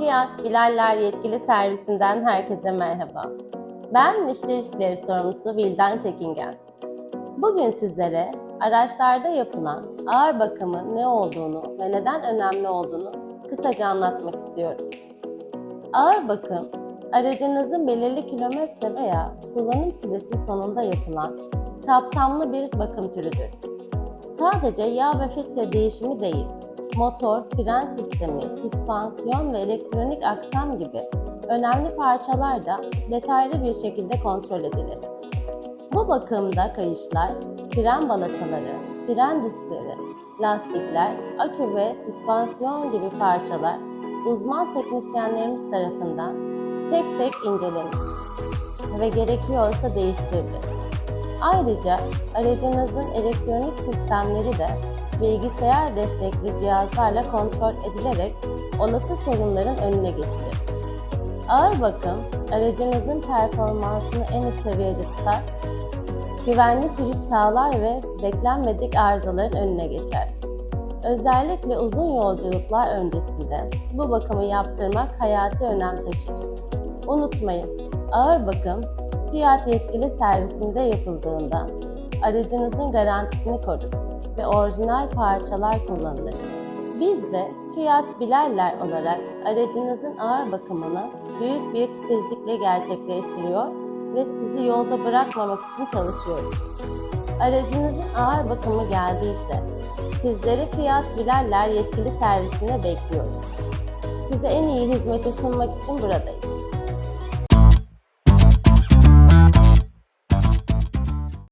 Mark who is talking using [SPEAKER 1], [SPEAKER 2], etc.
[SPEAKER 1] Fiyat Bilaller Yetkili Servisinden herkese merhaba. Ben müşteri ilişkileri sorumlusu Vildan Çekingen. Bugün sizlere araçlarda yapılan ağır bakımın ne olduğunu ve neden önemli olduğunu kısaca anlatmak istiyorum. Ağır bakım, aracınızın belirli kilometre veya kullanım süresi sonunda yapılan kapsamlı bir bakım türüdür. Sadece yağ ve filtre değişimi değil, motor, fren sistemi, süspansiyon ve elektronik aksam gibi önemli parçalar da detaylı bir şekilde kontrol edilir. Bu bakımda kayışlar, fren balataları, fren diskleri, lastikler, akü ve süspansiyon gibi parçalar uzman teknisyenlerimiz tarafından tek tek incelenir ve gerekiyorsa değiştirilir. Ayrıca aracınızın elektronik sistemleri de bilgisayar destekli cihazlarla kontrol edilerek olası sorunların önüne geçilir. Ağır bakım, aracınızın performansını en üst seviyede tutar, güvenli sürüş sağlar ve beklenmedik arızaların önüne geçer. Özellikle uzun yolculuklar öncesinde bu bakımı yaptırmak hayati önem taşır. Unutmayın, ağır bakım Fiyat yetkili servisinde yapıldığında aracınızın garantisini korur ve orijinal parçalar kullanılır. Biz de Fiyat Bilaller olarak aracınızın ağır bakımını büyük bir titizlikle gerçekleştiriyor ve sizi yolda bırakmamak için çalışıyoruz. Aracınızın ağır bakımı geldiyse sizleri Fiyat Bilaller yetkili servisine bekliyoruz. Size en iyi hizmeti sunmak için buradayız.